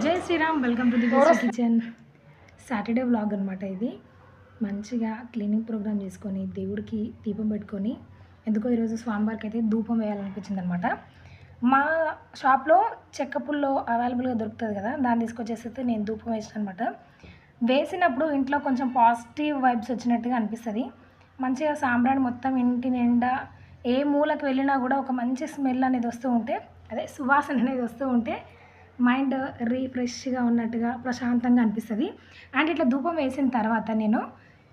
జై Shriram welcome to the kitchen. Saturday vlog అనమాట ఇది. మంచిగా క్లీనింగ్ ప్రోగ్రామ్ చేసుకొని దేవుడికి దీపం పెట్టుకొని ఎందుకో ఈరోజు స్వామివారికి అయితే ధూపం వేయాలనిపించింది అనమాట మా షాప్లో చెక్క పుల్లో అవైలబుల్గా దొరుకుతుంది కదా దాన్ని తీసుకొచ్చేస్తే నేను ధూపం వేసాను అనమాట వేసినప్పుడు ఇంట్లో కొంచెం పాజిటివ్ వైబ్స్ వచ్చినట్టుగా అనిపిస్తుంది. మంచిగా సాంబ్రాణి మొత్తం ఇంటి నిండా ఏ మూలకు వెళ్ళినా కూడా ఒక మంచి స్మెల్ అనేది వస్తూ ఉంటే అదే సువాసన అనేది వస్తూ ఉంటే మైండ్ రీఫ్రెష్గా ఉన్నట్టుగా ప్రశాంతంగా అనిపిస్తుంది. అండ్ ఇట్లా ధూపం వేసిన తర్వాత నేను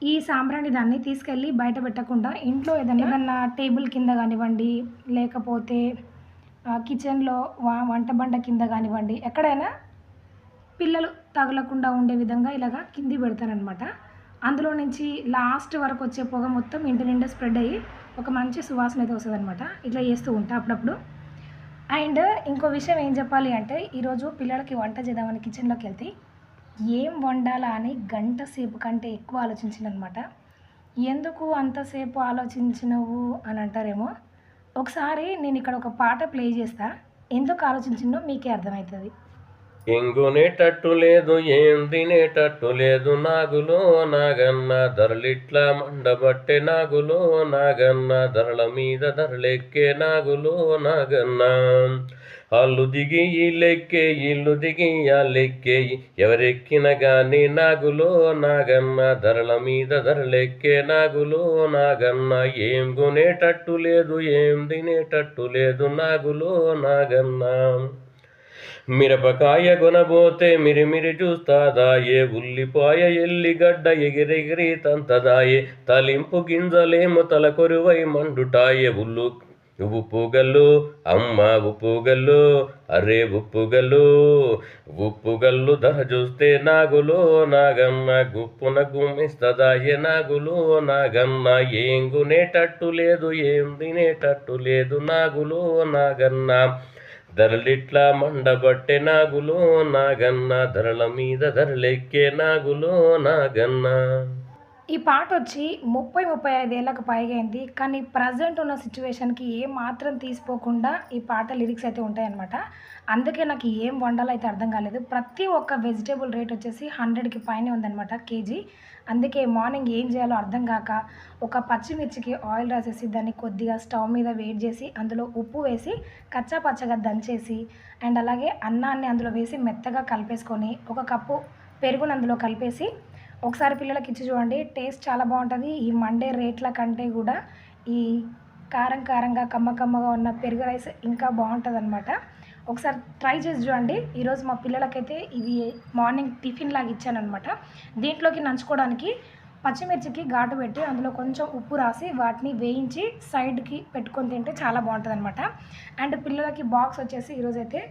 ఈ సాంబ్రాణి దాన్ని తీసుకెళ్ళి బయట పెట్టకుండా ఇంట్లో ఏదైనా ఏదన్నా టేబుల్ కింద కానివ్వండి లేకపోతే కిచెన్లో వా వంట బండ కింద కానివ్వండి ఎక్కడైనా పిల్లలు తగలకుండా ఉండే విధంగా ఇలాగా కింది పెడతానమాట అందులో నుంచి లాస్ట్ వరకు వచ్చే పొగ మొత్తం ఇంటి నిండా స్ప్రెడ్ అయ్యి ఒక మంచి సువాసన అయితే వస్తుంది అనమాట ఇట్లా చేస్తూ ఉంటా అప్పుడప్పుడు. అండ్ ఇంకో విషయం ఏం చెప్పాలి అంటే ఈరోజు పిల్లలకి వంట చేద్దామని కిచెన్లోకి వెళ్తే ఏం వండాలా అని గంట సేపు కంటే ఎక్కువ ఆలోచించిందనమాట. ఎందుకు అంతసేపు ఆలోచించినవు అని అంటారేమో. ఒకసారి నేను ఇక్కడ ఒక పాట ప్లే చేస్తా. ఎందుకు ఆలోచించిందో మీకే అర్థమవుతుంది. ఇంగునేటట్టు లేదు ఏం తినేటట్టు లేదు నాగులో నాగన్న ధరలిట్లా మండబట్టే నాగులో నాగన్న ధరల మీద ధరలెక్కే నాగులో నాగన్న. అల్లు దిగి ఇల్లెక్కే ఇల్లు దిగి అల్లెక్కే ఎవరెక్కిన గాని నాగులో నాగన్న ధరల మీద ధరలెక్కే నాగులో నాగన్న. ఏం కొనేటట్టు లేదు ఏం తినేటట్టు లేదు నాగులో నాగన్న. మిరపకాయ కొనబోతే మిరిమిరి చూస్తాదాయే ఉల్లిపాయ ఎల్లిగడ్డ ఎగిరెగిరి తంతదాయే తలింపు గింజలేమో తల కొరువై మండుటాయే ఉల్లు ఉప్పుగల్లు అమ్మ ఉప్పుగల్లు అరే ఉప్పుగల్లు ఉప్పుగల్లు ధర చూస్తే నాగులో నాగన్న గుప్పున గుమ్మిస్తదాయే నాగులో నాగన్న ఏంగునేటట్టు లేదు ఏం తినేటట్టు లేదు నాగులో నాగన్న ధరలిట్లా మండబట్టె నాగులో నాగన్న ధరల మీద ధరలెక్కే నాగులో నాగన్న. ఈ పాట వచ్చి ముప్పై ముప్పై ఐదేళ్ళకు పైగైంది కానీ ప్రజెంట్ ఉన్న సిచ్యువేషన్కి ఏం మాత్రం తీసిపోకుండా ఈ పాట లిరిక్స్ అయితే ఉంటాయన్నమాట. అందుకే నాకు ఏం వండాలో అయితే అర్థం కాలేదు. ప్రతి ఒక్క వెజిటేబుల్ రేట్ వచ్చేసి హండ్రెడ్కి పైనే ఉందన్నమాట కేజీ. అందుకే మార్నింగ్ ఏం చేయాలో అర్థం కాక ఒక పచ్చిమిర్చికి ఆయిల్ రాసేసి దాన్ని కొద్దిగా స్టవ్ మీద వేడి చేసి అందులో ఉప్పు వేసి కచ్చా పచ్చగా దంచేసి అండ్ అలాగే అన్నాన్ని అందులో వేసి మెత్తగా కలిపేసుకొని ఒక కప్పు పెరుగును అందులో కలిపేసి ఒకసారి పిల్లలకి ఇచ్చి చూడండి టేస్ట్ చాలా బాగుంటుంది. ఈ మండే రేట్ల కంటే కూడా ఈ కారం కారంగా కమ్మ కమ్మగా ఉన్న పెరుగు రైస్ ఇంకా బాగుంటుంది అనమాట ఒకసారి ట్రై చేసి చూడండి. ఈరోజు మా పిల్లలకైతే ఇది మార్నింగ్ టిఫిన్ లాగా ఇచ్చానమాట దీంట్లోకి నంచుకోవడానికి పచ్చిమిర్చికి ఘాటు పెట్టి అందులో కొంచెం ఉప్పు రాసి వాటిని వేయించి సైడ్కి పెట్టుకొని తింటే చాలా బాగుంటుంది అనమాట అండ్ పిల్లలకి బాక్స్ వచ్చేసి ఈరోజైతే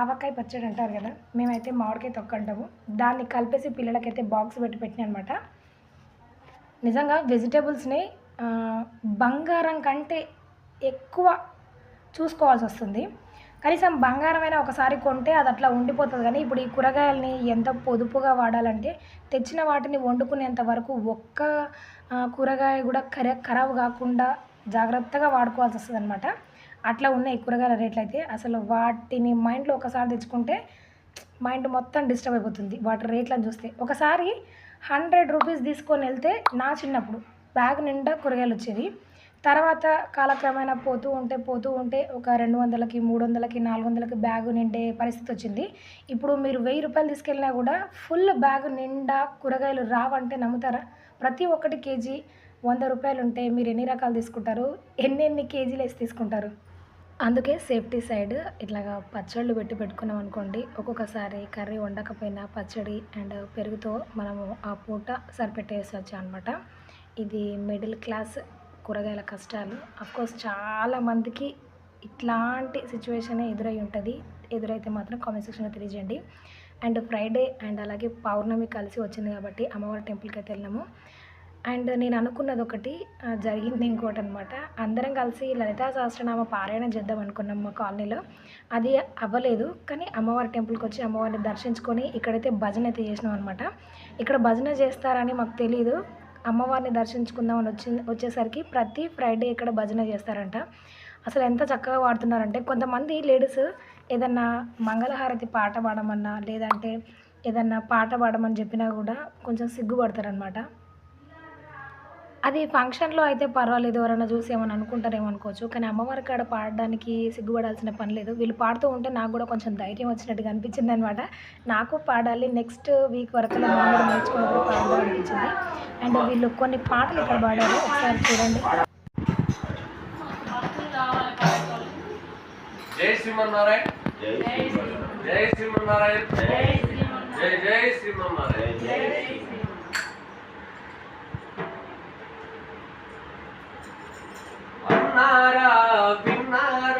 ఆవకాయ పచ్చడి అంటారు కదా మేమైతే మామిడికాయ తొక్క అంటాము. దాన్ని కలిపేసి పిల్లలకైతే బాక్స్ పెట్టి పెట్టినా అనమాట నిజంగా వెజిటేబుల్స్ని బంగారం కంటే ఎక్కువ చూసుకోవాల్సి వస్తుంది. కనీసం బంగారమైన ఒకసారి కొంటే అది అట్లా ఉండిపోతుంది కానీ ఇప్పుడు ఈ కూరగాయలని ఎంత పొదుపుగా వాడాలంటే తెచ్చిన వాటిని వండుకునేంత వరకు ఒక్క కూరగాయ కూడా కర ఖరాబ్ కాకుండా జాగ్రత్తగా వాడుకోవాల్సి వస్తుంది అనమాట అట్లా ఉన్నాయి కూరగాయల రేట్లు అయితే. అసలు వాటిని మైండ్లో ఒకసారి తెచ్చుకుంటే మైండ్ మొత్తం డిస్టర్బ్ అయిపోతుంది. వాటి రేట్లను చూస్తే. ఒకసారి హండ్రెడ్ రూపీస్ తీసుకొని వెళ్తే నా చిన్నప్పుడు బ్యాగ్ నిండా కూరగాయలు వచ్చేవి. తర్వాత కాలక్రమేణా పోతూ ఉంటే పోతూ ఉంటే ఒక రెండు వందలకి మూడు వందలకి నాలుగు వందలకి బ్యాగు నిండే పరిస్థితి వచ్చింది. ఇప్పుడు మీరు వెయ్యి రూపాయలు తీసుకెళ్ళినా కూడా ఫుల్ బ్యాగ్ నిండా కూరగాయలు రావంటే నమ్ముతారా? ప్రతి ఒక్కటి కేజీ వంద రూపాయలు ఉంటే మీరు ఎన్ని రకాలు తీసుకుంటారు? ఎన్ని ఎన్ని కేజీలు వేసి తీసుకుంటారు? అందుకే సేఫ్టీ సైడ్ ఇట్లాగా పచ్చళ్ళు పెట్టి పెట్టుకున్నాం అనుకోండి. ఒక్కొక్కసారి కర్రీ వండకపోయినా పచ్చడి అండ్ పెరుగుతో మనము ఆ పూట సరిపెట్టేసచ్చు అనమాట ఇది మిడిల్ క్లాస్ కూరగాయల కష్టాలు. అఫ్కోర్స్ చాలా మందికి ఇట్లాంటి సిచ్యువేషన్ ఎదురై ఉంటుంది. ఎదురైతే మాత్రం కామెంట్ సెక్షన్లో తెలియజేయండి. అండ్ ఫ్రైడే అండ్ అలాగే పౌర్ణమి కలిసి వచ్చింది కాబట్టి అమ్మవారి టెంపుల్కి అయితే వెళ్ళాము అండ్ నేను అనుకున్నది ఒకటి జరిగింది ఇంకోటి అనమాట అందరం కలిసి లలితా సహస్రనామ పారాయణ చేద్దాం అనుకున్నాం మా కాలనీలో. అది అవ్వలేదు కానీ అమ్మవారి టెంపుల్కి వచ్చి అమ్మవారిని దర్శించుకొని ఇక్కడైతే భజన అయితే చేసినాం అనమాట ఇక్కడ భజన చేస్తారని మాకు తెలియదు అమ్మవారిని దర్శించుకుందామని వచ్చి వచ్చేసరికి ప్రతి ఫ్రైడే ఇక్కడ భజన చేస్తారంట. అసలు ఎంత చక్కగా వాడుతున్నారంటే కొంతమంది లేడీస్ ఏదన్నా మంగళహారతి పాట పాడమన్నా లేదంటే ఏదన్నా పాట పాడమని చెప్పినా కూడా కొంచెం సిగ్గుపడతారనమాట అది ఫంక్షన్లో అయితే పర్వాలేదు. ఎవరైనా చూసి ఏమైనా అనుకుంటారేమో అనుకోవచ్చు. కానీ అమ్మవారి కాడ పాడడానికి సిగ్గుపడాల్సిన పని లేదు. వీళ్ళు పాడుతూ ఉంటే నాకు కూడా కొంచెం ధైర్యం వచ్చినట్టుగా అనిపించింది అనమాట నాకు పాడాలి. నెక్స్ట్ వీక్ వరకు మామూలు నేర్చుకున్నప్పుడు పాడాలి అనిపించింది అండ్ వీళ్ళు కొన్ని పాటలు ఇక్కడ పాడారు. ఒకసారి చూడండి. జై శ్రీమన్నారాయణ. జై శ్రీమన్నారాయణ. జై జై శ్రీమన్నారాయణ. Maravilha.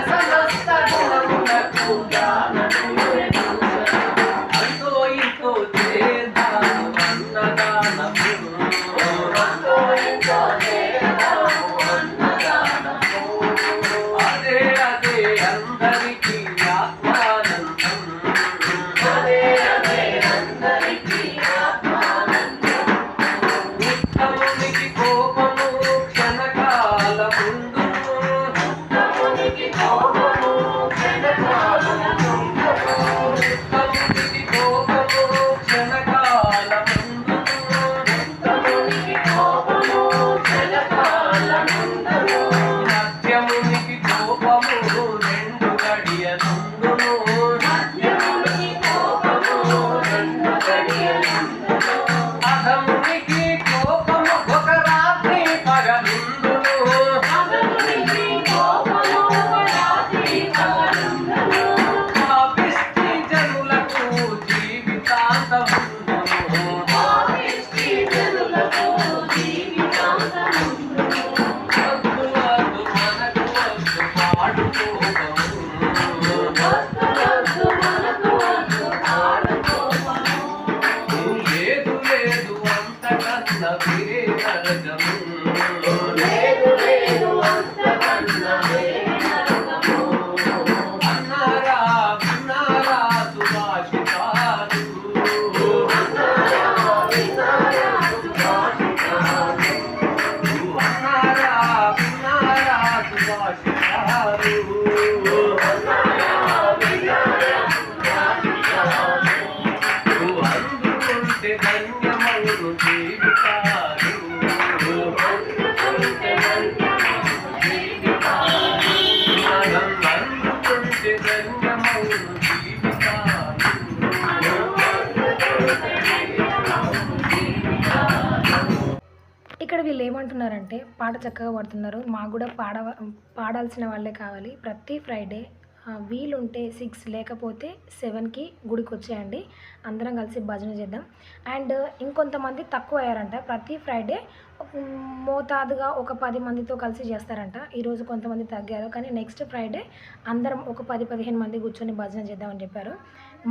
Sana sarılmak Спасибо. ఏమంటున్నారంటే పాట చక్కగా పడుతున్నారు. మాకు కూడా పాడ పాడాల్సిన వాళ్ళే కావాలి. ప్రతి ఫ్రైడే వీలుంటే సిక్స్ లేకపోతే సెవెన్కి గుడికి వచ్చేయండి అందరం కలిసి భజన చేద్దాం. అండ్ ఇంకొంతమంది తక్కువ అయ్యారంట ప్రతి ఫ్రైడే మోతాదుగా ఒక పది మందితో కలిసి చేస్తారంట. ఈరోజు కొంతమంది తగ్గారు. కానీ నెక్స్ట్ ఫ్రైడే అందరం ఒక పది పదిహేను మంది కూర్చొని భజన చేద్దామని చెప్పారు.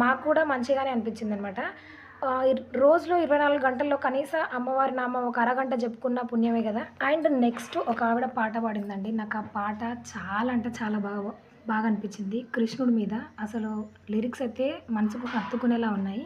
మాకు కూడా మంచిగానే అనిపించింది అనమాట రోజులో ఇరవై నాలుగు గంటల్లో కనీసం అమ్మవారి నామం ఒక అరగంట చెప్పుకున్న పుణ్యమే కదా? అండ్ నెక్స్ట్ ఒక ఆవిడ పాట పాడిందండి. నాకు ఆ పాట చాలా అంటే చాలా బాగా బాగా అనిపించింది. కృష్ణుడి మీద అసలు లిరిక్స్ అయితే మనసుకు హత్తుకునేలా ఉన్నాయి.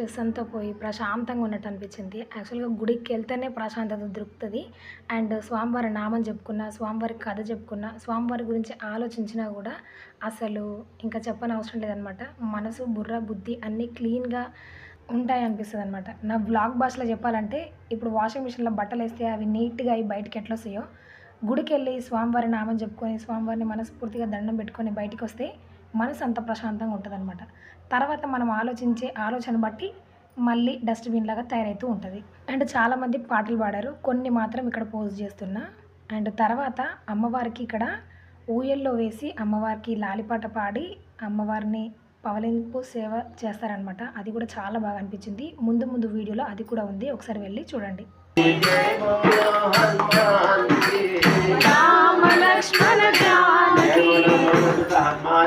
స్ట్రెస్ అంతా పోయి ప్రశాంతంగా ఉన్నట్టు అనిపించింది. యాక్చువల్గా గుడికి వెళ్తేనే ప్రశాంతత దొరుకుతుంది. అండ్ స్వామివారి నామం చెప్పుకున్న స్వామివారి కథ చెప్పుకున్న స్వామివారి గురించి ఆలోచించినా కూడా అసలు ఇంకా చెప్పని అవసరం లేదనమాట. మనసు బుర్ర బుద్ధి అన్నీ క్లీన్గా ఉంటాయి అనిపిస్తుంది అనమాట నా బ్లాగ్ భాషలో చెప్పాలంటే ఇప్పుడు వాషింగ్ మిషన్లో బట్టలు వేస్తే అవి నీట్గా అవి బయటకి ఎట్లా వస్తాయో గుడికి వెళ్ళి స్వామివారి నామం చెప్పుకొని స్వామివారిని మనస్ఫూర్తిగా దండం పెట్టుకొని బయటికి వస్తే మనసు అంత ప్రశాంతంగా ఉంటుంది తర్వాత మనం ఆలోచించే ఆలోచన బట్టి మళ్ళీ డస్ట్బిన్ లాగా తయారవుతూ ఉంటుంది. అండ్ చాలామంది పాటలు పాడారు. కొన్ని మాత్రం ఇక్కడ పోస్ట్ చేస్తున్నా. అండ్ తర్వాత అమ్మవారికి ఇక్కడ ఊయల్లో వేసి అమ్మవారికి లాలిపాట పాడి అమ్మవారిని పవలింపు సేవ చేస్తారనమాట అది కూడా చాలా బాగా అనిపించింది. ముందు ముందు వీడియోలో అది కూడా ఉంది. ఒకసారి వెళ్ళి చూడండి.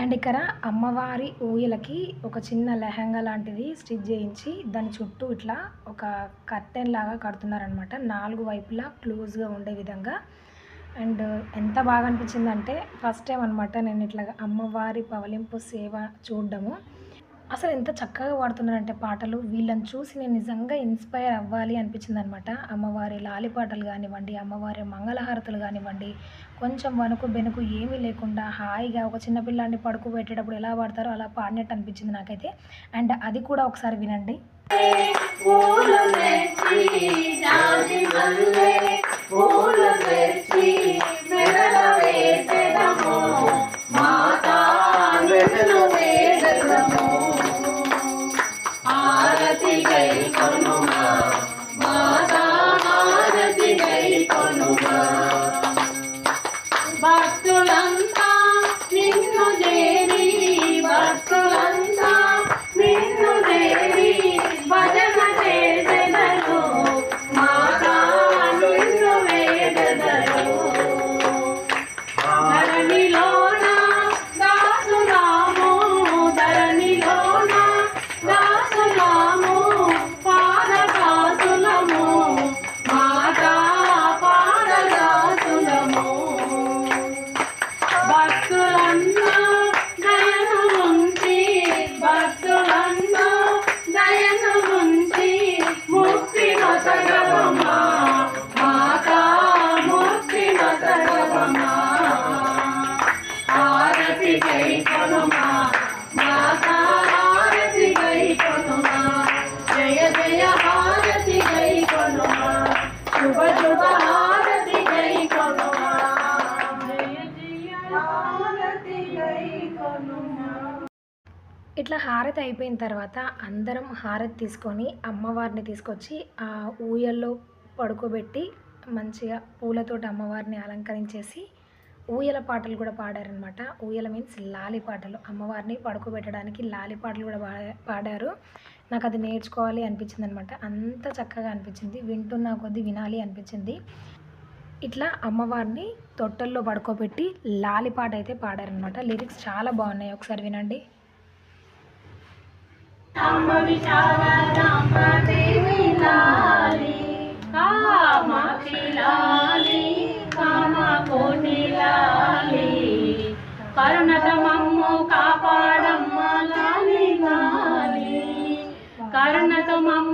అండ్ ఇక్కడ అమ్మవారి ఊయలకి ఒక చిన్న లెహంగా లాంటిది స్టిచ్ చేయించి దాని చుట్టూ ఇట్లా ఒక కర్టెన్ లాగా కడుతున్నారనమాట నాలుగు వైపులా క్లోజ్గా ఉండే విధంగా. అండ్ ఎంత బాగా అనిపించిందంటే ఫస్ట్ టైం అనమాట నేను ఇట్లా అమ్మవారి పవలింపు సేవ చూడడము. అసలు ఎంత చక్కగా పాడుతున్నారంటే పాటలు. వీళ్ళని చూసి నేను నిజంగా ఇన్స్పైర్ అవ్వాలి అనిపించింది అనమాట అమ్మవారి లాలి పాటలు కానివ్వండి అమ్మవారి మంగళహారతులు కానివ్వండి కొంచెం వణుకు బెనుకు ఏమీ లేకుండా హాయిగా ఒక చిన్న పిల్లాన్ని పడుకోబెట్టేటప్పుడు ఎలా పాడతారో అలా పాడినట్టు అనిపించింది నాకైతే. అండ్ అది కూడా ఒకసారి వినండి. పూలు పూలు ఇట్లా హారతి అయిపోయిన తర్వాత అందరం హారతి తీసుకొని అమ్మవారిని తీసుకొచ్చి ఆ ఊయల్లో పడుకోబెట్టి మంచిగా పూలతోటి అమ్మవారిని అలంకరించేసి ఊయల పాటలు కూడా పాడారనమాట ఊయల మీన్స్ లాలి పాటలు. అమ్మవారిని పడుకోబెట్టడానికి లాలి పాటలు కూడా పా- పాడారు. నాకు అది నేర్చుకోవాలి అనిపించింది అనమాట అంత చక్కగా అనిపించింది. వింటున్నా కొద్దీ వినాలి అనిపించింది. ఇట్లా అమ్మవారిని తొట్టల్లో పడుకోబెట్టి లాలి పాట అయితే పాడారనమాట లిరిక్స్ చాలా బాగున్నాయి. ఒకసారి వినండి. అమ్మ విశారదాంబ దేవి లాలి కామాక్షి లాలి కామకోటి లాలి కరుణతమమ్ము కాపాడమ్మ లాలి లాలి కరుణతమమ్ము కాపాడమ్మ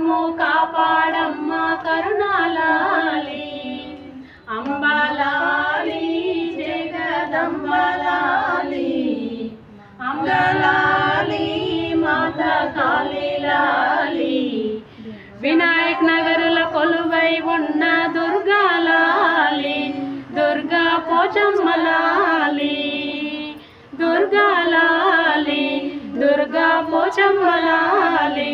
వినాయక్ నగరుల కొలువై ఉన్న దుర్గాలాలి దుర్గా పోచమ్మలాలి. దుర్గాలాలి దుర్గా పోచమ్మలాలి.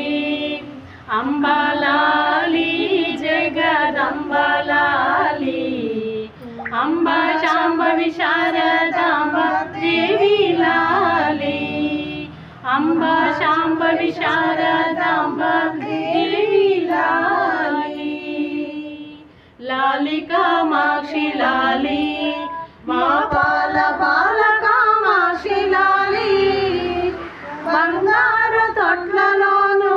అంబాలాలి జగదంబాలాలి. అంబా శాంభవి శారదాంబ దేవి లాలి అంబా శాంభవి శారదాంబ కామాక్షి లాలి మా పాల బాల కామాక్షి లాలి బంగారు తొట్లలోను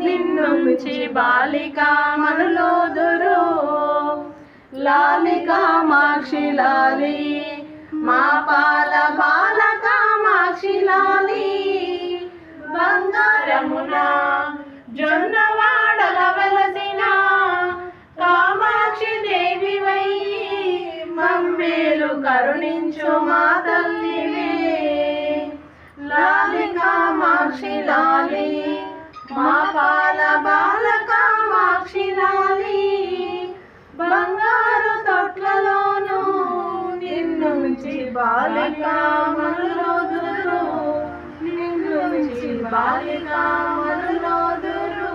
నిన్నుంచి బాలిక మనులోదురు లాలి కామాక్షి లాలి మా పాల బాల కామాక్షి లాలి బంగారమున జొన్నవాడల వెలసినా మేలు కరుణించు మా తల్లివే. లాలి కామాక్షి లాలి మా పాల బాల కామాక్షి లాలి. బంగారు తొట్లలోను నిన్నుంచి బాలిక మనులోదురు నిన్నుంచి బాలిక మనులోదురు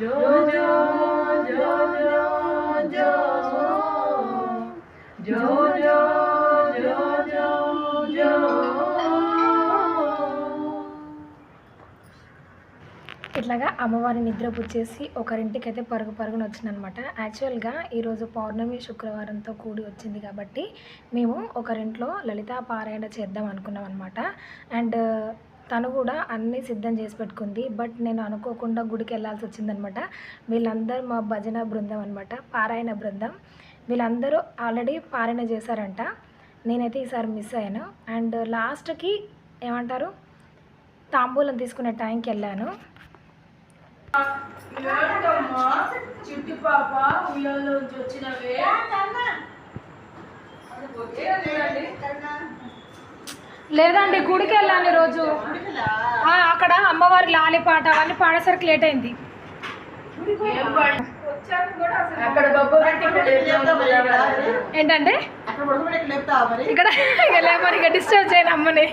జో జో అట్లాగా అమ్మవారి నిద్రపుచ్చేసి ఒకరింటికైతే పరుగు పరుగున వచ్చిందనమాట. యాక్చువల్గా ఈరోజు పౌర్ణమి శుక్రవారంతో కూడి వచ్చింది కాబట్టి మేము ఒకరింట్లో లలితా పారాయణ చేద్దాం అనుకున్నాం అనమాట అండ్ తను కూడా అన్నీ సిద్ధం చేసి పెట్టుకుంది. బట్ నేను అనుకోకుండా గుడికి వెళ్ళాల్సి వచ్చిందనమాట. వీళ్ళందరూ మా భజన బృందం అనమాట పారాయణ బృందం. వీళ్ళందరూ ఆల్రెడీ పారాయణ చేశారంట. నేనైతే ఈసారి మిస్ అయ్యాను. అండ్ లాస్ట్కి ఏమంటారు? తాంబూలం తీసుకునే టైంకి వెళ్ళాను. ఏంటమ్మా చిట్టి పాప ఉయ్యాలోంచి వచ్చినవే. లేదండి గుడికి వెళ్ళాను ఈరోజు ఆ, అక్కడ అమ్మవారి లాలి పాట అవన్నీ పాడేసరికి లేట్ అయింది. ఏంటంటే ఇక్కడ ఇక డిస్టర్బ్ చేయను అమ్మని.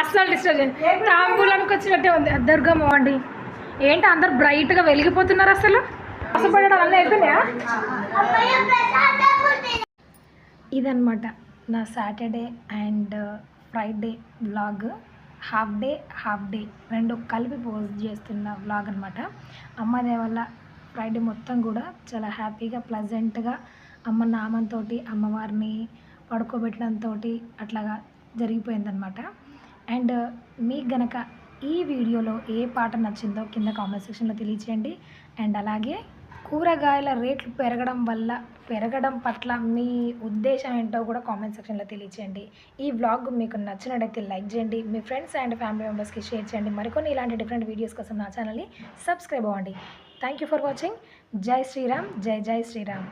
అస్సలు డిస్టర్బ్ చేయను. తాంబూలానికి వచ్చినట్టే ఉంది. దుర్గమ్మ అండి ఏంటి అందరు బ్రైట్గా వెలిగిపోతున్నారు అసలు? ఆశపడడం అన్నీ అయిపోయినాయా? ఇదన్నమాట నా Saturday and Friday vlog. Half day half day. రెండు కలిపి పోస్ట్ చేస్తున్న వ్లాగ్ అనమాట అమ్మదే వల్ల ఫ్రైడే మొత్తం కూడా చాలా హ్యాపీగా ప్లజెంట్గా అమ్మ నామంతో అమ్మవారిని పడుకోబెట్టడంతో అట్లాగా జరిగిపోయిందనమాట అండ్ మీకు గనక ఈ వీడియోలో ఏ పాట నచ్చిందో కింద కామెంట్ సెక్షన్లో తెలియచేయండి. అండ్ అలాగే కూరగాయల రేట్లు పెరగడం వల్ల పెరగడం పట్ల మీ ఉద్దేశం ఏంటో కూడా కామెంట్ సెక్షన్లో తెలియచేయండి. ఈ వ్లాగ్ మీకు నచ్చినట్టయితే లైక్ చేయండి మీ ఫ్రెండ్స్ అండ్ ఫ్యామిలీ మెంబర్స్కి షేర్ చేయండి. మరికొన్ని ఇలాంటి డిఫరెంట్ వీడియోస్ కోసం నా ఛానల్ని సబ్స్క్రైబ్ అవ్వండి. థ్యాంక్ యూ ఫర్ వాచింగ్ జై శ్రీరామ్ జై జై శ్రీరామ్.